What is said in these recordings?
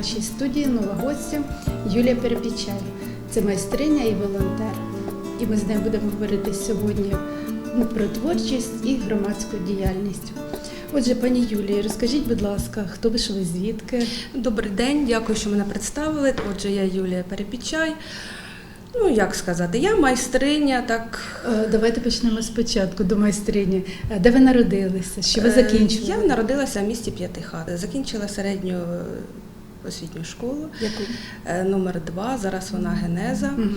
нашій студії нова гостя Юлія Перепічай. Це майстриня і волонтер. І ми з нею будемо говорити сьогодні про творчість і громадську діяльність. Отже, пані Юлії, розкажіть, будь ласка, хто ви що ви звідки? Добрий день, дякую, що мене представили. Отже, я Юлія Перепічай. Ну, як сказати, я майстриня, так. Е, Давайте почнемо спочатку до майстрині. Е, Де ви народилися? Що ви е, закінчили? Я народилася в місті П'ятихат. Закінчила середню освітню школу, Яку? е, номер 2, зараз вона генеза. Угу.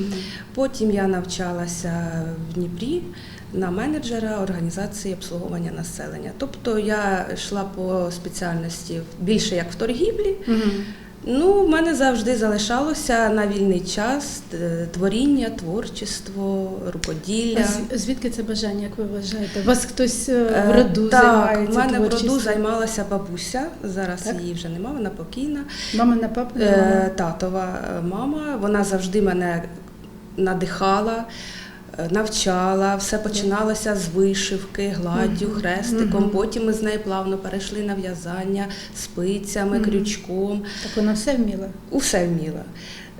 Потім я навчалася в Дніпрі на менеджера організації обслуговування населення. Тобто я йшла по спеціальності більше як в торгівлі. Мгм. Ну, в мене завжди залишалося на вільний час е, творіння, творчество, рукоділля. А звідки це бажання, як ви вважаєте? У вас хтось е, Е, в роду так, займається в мене в роду займалася бабуся. Зараз Так. її вже нема, вона покійна. Мама на папу? Е, татова мама, вона завжди мене надихала. Е, Навчала, все починалося з вишивки, гладдю, хрестиком. Потім ми з нею плавно перейшли на в'язання спицями, крючком. Так вона все вміла? Усе вміла.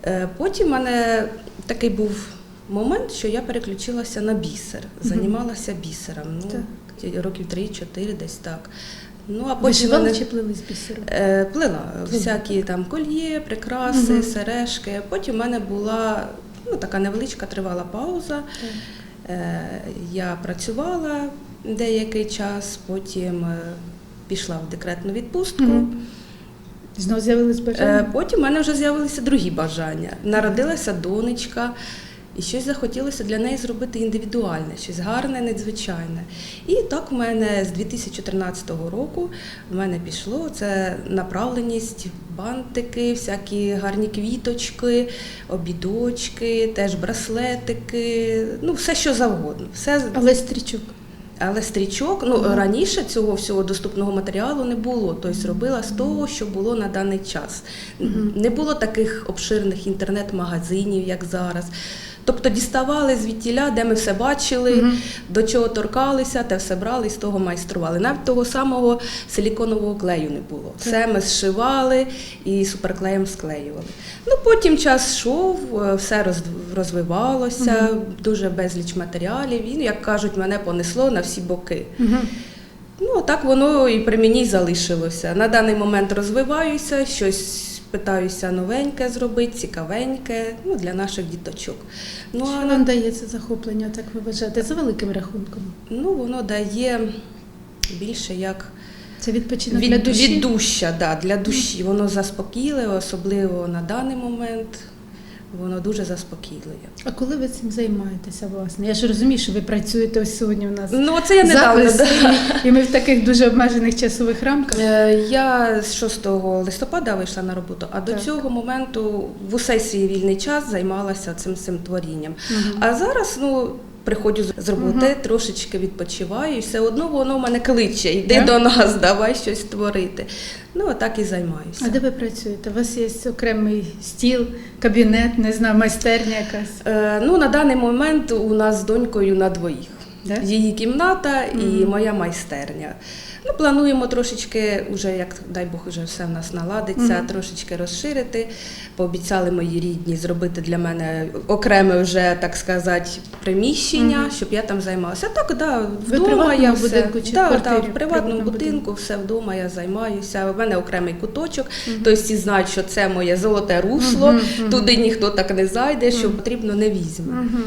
Е, Потім в мене такий був момент, що я переключилася на бісер, займалася бісером. Ну, років 3-4 десь так. Ну, а потім Вишивала мене, чи плели з бісеру? е, плела Плела. всякі там кольє, прикраси, Мгм. сережки. Потім в мене була ну, така невеличка тривала пауза. Е, Я працювала деякий час, потім е, пішла в декретну відпустку. Знову з'явились Е, бажання? Потім в мене вже з'явилися другі бажання. Народилася донечка, і щось захотілося для неї зробити індивідуальне, щось гарне, надзвичайне. І так в мене з 2013 року в мене пішло це направленість, бантики, всякі гарні квіточки, обідочки, теж браслетики, ну все що завгодно. Все Але стрічок. але стрічок, ну Мгм. раніше цього всього доступного матеріалу не було. Тобто робила з того, що було на даний час. Мгм. Не було таких обширних інтернет-магазинів, як зараз. Тобто діставали звідтіля, де ми все бачили, Мгм. до чого торкалися, те все брали і з того майстрували. Навіть того самого силіконового клею не було. Все ми зшивали і суперклеєм склеювали. Ну потім час йшов, е, все розвивалося, Мгм. дуже безліч матеріалів. І, як кажуть, мене понесло на всі боки. Мгм. Ну так воно і при мені залишилося. На даний момент розвиваюся, щось питаюся новеньке зробити, цікавеньке ну, для наших діточок. Ну, Що а вам дає це захоплення, так ви вважаєте, за великим рахунком? ну, воно дає більше як Це відпочинок від, для душі? віддуща, да, для душі. Воно заспокійливе, особливо на даний момент. Воно дуже заспокійливе. А коли ви цим займаєтеся, власне? Я ж розумію, що ви працюєте ось сьогодні у нас. Ну, це я недавно. да. і, ми в таких дуже обмежених часових рамках. Е, Я з 6 листопада вийшла на роботу, а до Так. цього моменту в усе свій вільний час займалася цим цим творінням. Угу. А зараз ну. Приходжу з- роботи, угу. трошечки відпочиваю, і все одно воно в мене кличе, йди Так? до нас, давай щось творити. Ну, так і займаюся. А де ви працюєте? У вас є окремий стіл, кабінет, не знаю, майстерня якась. Е, ну, на даний момент у нас з донькою на двоїх. Да? Її кімната і Мгм. моя майстерня. Ну, плануємо трошечки, уже, як дай Бог, вже все в нас наладиться, Мгм. трошечки розширити. Пообіцяли мої рідні зробити для мене окреме вже, так сказати, приміщення, Мгм. щоб я там займалася. Так, да, вдома приватному я все. будинку чи в да, квартирі? да, В в приватному приватному будинку, все вдома я займаюся. У мене окремий куточок, Мгм. тобто всі знають, що це моє золоте русло, мгм. туди ніхто так не зайде, що Мгм. потрібно не візьме. Угу.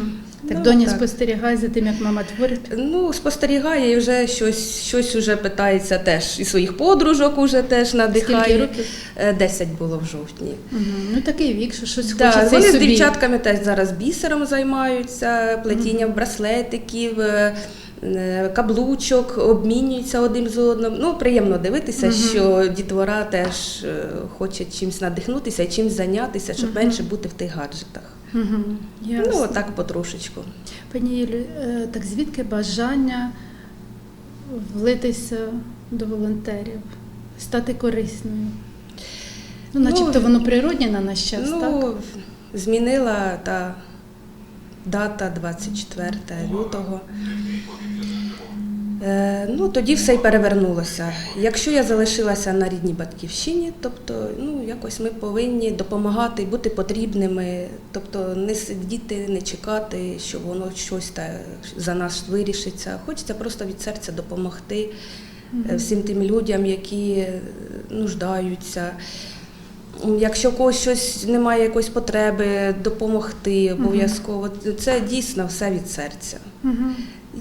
Так Ну, доня так. спостерігає за тим, як мама творить. Ну, спостерігає і вже щось, щось уже питається теж. І своїх подружок уже теж надихає. Скільки років? Е, Десять було в жовтні. Угу. Ну такий вік, що щось Да, хочеться вони і з дівчатками теж зараз бісером займаються, плетінням браслетиків, е, е, каблучок, обмінюються один з одним. Ну, приємно дивитися, Мгм. що дітвора теж хоче чимось надихнутися чимось зайнятися, щоб Мгм. менше бути в тих гаджетах. Угу. Ясно. Ну, отак потрошечку. Пані Юлі, е, так звідки бажання влитися до волонтерів, стати корисною? Ну, начебто Ну, воно природне на наш час, ну, так? змінила та дата 24 лютого. Е, ну, тоді все й перевернулося. Якщо я залишилася на рідній батьківщині, тобто ну, якось ми повинні допомагати, бути потрібними, тобто не сидіти, не чекати, що воно щось та, за нас вирішиться. Хочеться просто від серця допомогти е, всім тим людям, які нуждаються. Якщо у когось щось немає якоїсь потреби, допомогти обов'язково. Це дійсно все від серця.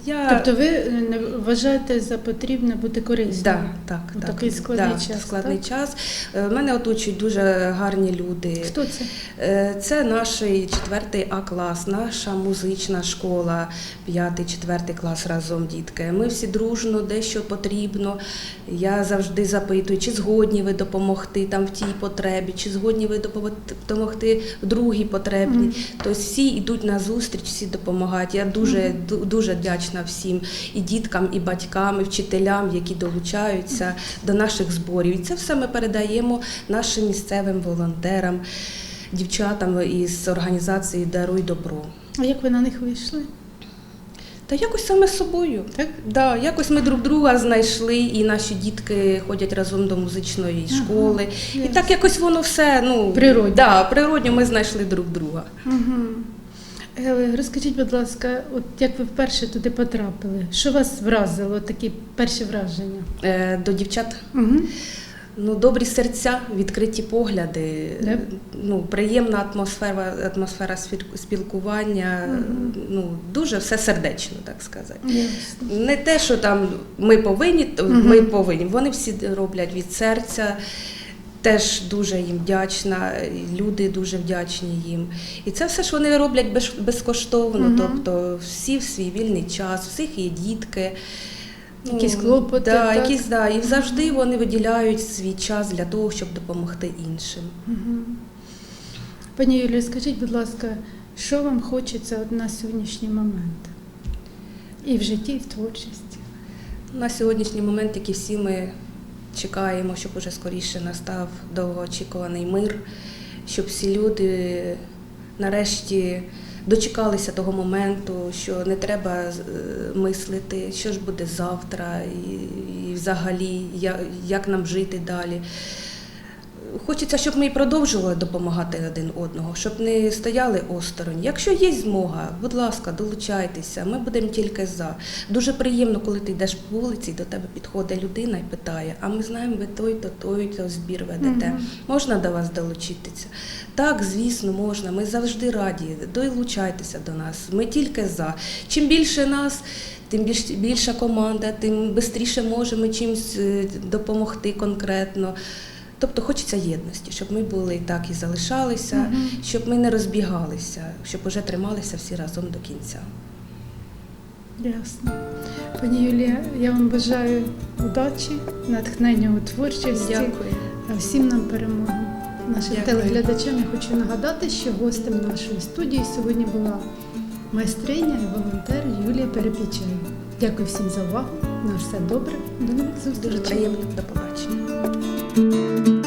Я Тобто ви е, не вважаєте за потрібне бути корисним? Да, так, У так. такий складний да, час, Складний так? час. Е, Мене оточують дуже гарні люди. Хто це? Е, Це наш четвертий А клас, наша музична школа, п'ятий, четвертий клас разом дітки. Ми всі дружно, дещо потрібно. Я завжди запитую, чи згодні ви допомогти там в тій потребі, чи згодні ви допомогти в другій потребі. Мгм. Тобто всі йдуть на зустріч, всі допомагають. Я дуже ду- дуже вдячна всім і діткам, і батькам, і вчителям, які долучаються до наших зборів. І це все ми передаємо нашим місцевим волонтерам, дівчатам із організації Даруй добро. А як ви на них вийшли? Та якось саме з собою. Так? Да, якось ми друг друга знайшли, і наші дітки ходять разом до музичної Ага, школи. І так якось воно все ну Природньо. Да, природньо ми знайшли друг друга. Угу. Розкажіть, будь ласка, от як ви вперше туди потрапили? Що вас вразило, такі перші враження? Е, до дівчат Угу. Ну, добрі серця, відкриті погляди, ну, приємна атмосфера, атмосфера спіл- спілкування, Мгм. ну, дуже все сердечно, так сказати. Ясно. Не те, що там ми повинні, Мгм. ми повинні. Вони всі роблять від серця. Теж дуже їм вдячна, люди дуже вдячні їм. І це все ж вони роблять безкоштовно. Мгм. Тобто всі в свій вільний час, у всіх є дітки. Ну, Якісь клопоти, Да, так? якісь, да, і завжди вони виділяють свій час для того, щоб допомогти іншим. Угу. Пані Юлію, скажіть, будь ласка, що вам хочеться от на сьогоднішній момент? І в житті, і в творчості? На сьогоднішній момент, як і всі ми чекаємо, щоб уже скоріше настав довгоочікуваний мир, щоб всі люди нарешті дочекалися того моменту, що не треба е, мислити, що ж буде завтра, і, і взагалі, як, як нам жити далі. Хочеться, щоб ми продовжували допомагати один одного, щоб не стояли осторонь. Якщо є змога, будь ласка, долучайтеся. Ми будемо тільки за. Дуже приємно, коли ти йдеш по вулиці, до тебе підходить людина і питає: а ми знаємо, ви той-то, той-то збір ведете. Мгм. Можна до вас долучитися? Так, звісно, можна. Ми завжди раді. Долучайтеся до нас. Ми тільки за. Чим більше нас. Тим більш, більша команда, тим швидше можемо чимось е, допомогти конкретно. Тобто хочеться єдності, щоб ми були так і залишалися, Мгм. щоб ми не розбігалися, щоб уже трималися всі разом до кінця. Ясно. Пані Юлія, я вам бажаю удачі, натхнення у творчості, а всім нам перемоги. Нашим Дякую. телеглядачам я хочу нагадати, що гостем нашої студії сьогодні була майстриня і волонтер Юлія Перепічаєва. Дякую всім за увагу. На все добре. До нових Дуже зустрічей. приємно до побачення. Música